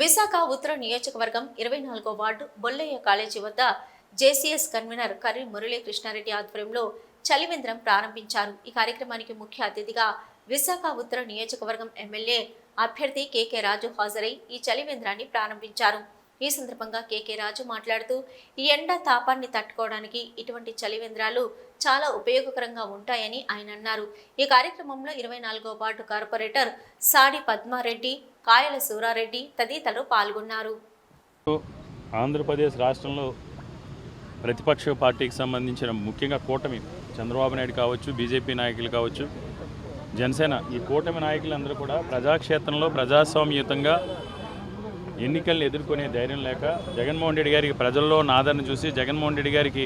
విశాఖ ఉత్తర నియోజకవర్గం ఇరవై నాలుగో వార్డు బొల్లయ్య కాలేజీ వద్ద జేసీఎస్ కన్వీనర్ కర్రీ మురళీ కృష్ణారెడ్డి ఆధ్వర్యంలో చలివేంద్రం ప్రారంభించారు. ఈ కార్యక్రమానికి ముఖ్య అతిథిగా విశాఖ ఉత్తర నియోజకవర్గం ఎమ్మెల్యే అభ్యర్థి కేకే రాజు హాజరై ఈ చలివేంద్రాన్ని ప్రారంభించారు. ఈ సందర్భంగా కేకే రాజు మాట్లాడుతూ ఈ ఎండ తాపాన్ని తట్టుకోవడానికి ఇటువంటి చలివేంద్రాలు చాలా ఉపయోగకరంగా ఉంటాయని ఆయన అన్నారు. ఈ కార్యక్రమంలో ఇరవై నాలుగో వార్డు కార్పొరేటర్ సాడి పద్మారెడ్డి కాయల సూరారెడ్డి తదితరులు పాల్గొన్నారు. ఆంధ్రప్రదేశ్ రాష్ట్రంలో ప్రతిపక్ష పార్టీకి సంబంధించిన ముఖ్యంగా కూటమి చంద్రబాబు నాయుడు కావచ్చు బీజేపీ నాయకులు కావచ్చు జనసేన ఈ కూటమి నాయకులందరూ కూడా ప్రజాక్షేత్రంలో ప్రజాస్వామ్యయుతంగా ఎన్నికలను ఎదుర్కొనే ధైర్యం లేక జగన్మోహన్ రెడ్డి గారికి ప్రజల్లో ఉన్న ఆదరణ చూసి జగన్మోహన్ రెడ్డి గారికి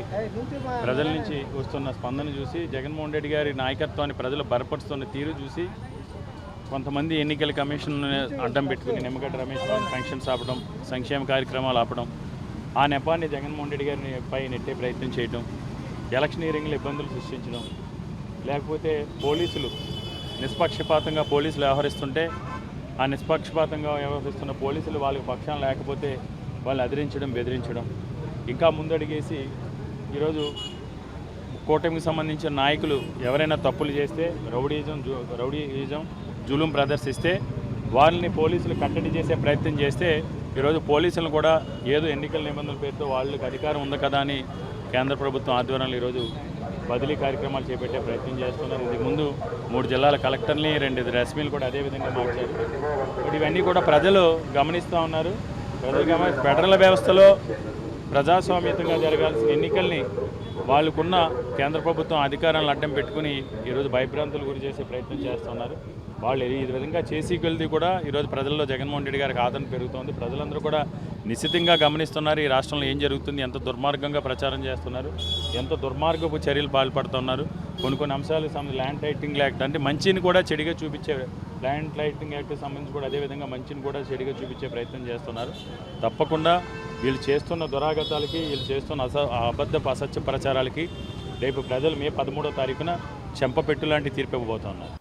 ప్రజల నుంచి వస్తున్న స్పందన చూసి జగన్మోహన్ రెడ్డి గారి నాయకత్వాన్ని ప్రజలు బలపరుస్తున్న తీరు చూసి కొంతమంది ఎన్నికల కమిషన్ అడ్డం పెట్టుకుని నిమ్మగడ్డ రమేష్ బాబు ఫంక్షన్స్ ఆపడం సంక్షేమ కార్యక్రమాలు ఆపడం ఆ నెపాన్ని జగన్మోహన్ రెడ్డి గారిని పై నెట్టే ప్రయత్నం చేయడం ఎలక్షనీరింగ్లో ఇబ్బందులు సృష్టించడం లేకపోతే పోలీసులు నిష్పక్షపాతంగా పోలీసులు వ్యవహరిస్తుంటే ఆ నిష్పక్షపాతంగా వ్యవహరిస్తున్న పోలీసులు వాళ్ళకి పక్షం లేకపోతే వాళ్ళు అదిరించడం బెదిరించడం. ఇంకా ముందడిగేసి ఈరోజు కూటమికి సంబంధించిన నాయకులు ఎవరైనా తప్పులు చేస్తే రౌడీజం జు- రౌడీయిజం జులుం ప్రదర్శిస్తే వాళ్ళని పోలీసులు కట్టడి చేసే ప్రయత్నం చేస్తే ఈరోజు పోలీసులను కూడా ఏదో ఎన్నికల నిబంధనల పేరుతో వాళ్ళకి అధికారం ఉంది కదా అని కేంద్ర ప్రభుత్వం ఆధ్వర్యంలో ఈరోజు బదిలీ కార్యక్రమాలు చేపట్టే ప్రయత్నం చేస్తున్నారు. ఇది ముందు మూడు జిల్లాల కలెక్టర్ని రెండు రెస్మీలు కూడా అదే విధంగా మార్చారు. ఇప్పుడు ఇవన్నీ కూడా ప్రజలు గమనిస్తూ ఉన్నారు. ప్రజలు గమని ఫెడరల్ వ్యవస్థలో ప్రజాస్వామ్యతంగా జరగాల్సిన ఎన్నికల్ని వాళ్ళకున్న కేంద్ర ప్రభుత్వం అధికారాలను అడ్డం పెట్టుకుని ఈరోజు భయభ్రాంతులు గురి చేసే ప్రయత్నం చేస్తున్నారు. వాళ్ళు ఈ విధంగా చేసి కొలిది కూడా ఈరోజు ప్రజల్లో జగన్మోహన్ రెడ్డి గారికి ఆదరణ పెరుగుతోంది. ప్రజలందరూ కూడా నిశ్చితంగా గమనిస్తున్నారు ఈ రాష్ట్రంలో ఏం జరుగుతుంది ఎంత దుర్మార్గంగా ప్రచారం చేస్తున్నారు ఎంత దుర్మార్గపు చర్యలు పాల్పడుతున్నారు. కొన్ని కొన్ని అంశాలకు సంబంధించి ల్యాండ్ టైటింగ్ యాక్ట్ అంటే మంచిని కూడా చెడిగా చూపించే ల్యాండ్ లైటింగ్ యాక్ట్కి సంబంధించి కూడా అదేవిధంగా మంచిని కూడా చెడిగా చూపించే ప్రయత్నం చేస్తున్నారు. తప్పకుండా వీళ్ళు చేస్తున్న దురాగతాలకి వీళ్ళు చేస్తున్న అస అబద్ధపు అసత్య ప్రచారాలకి రేపు ప్రజలు మే పదమూడో తారీఖున చెంపపెట్టు లాంటి తీర్పు ఇవ్వబోతున్నారు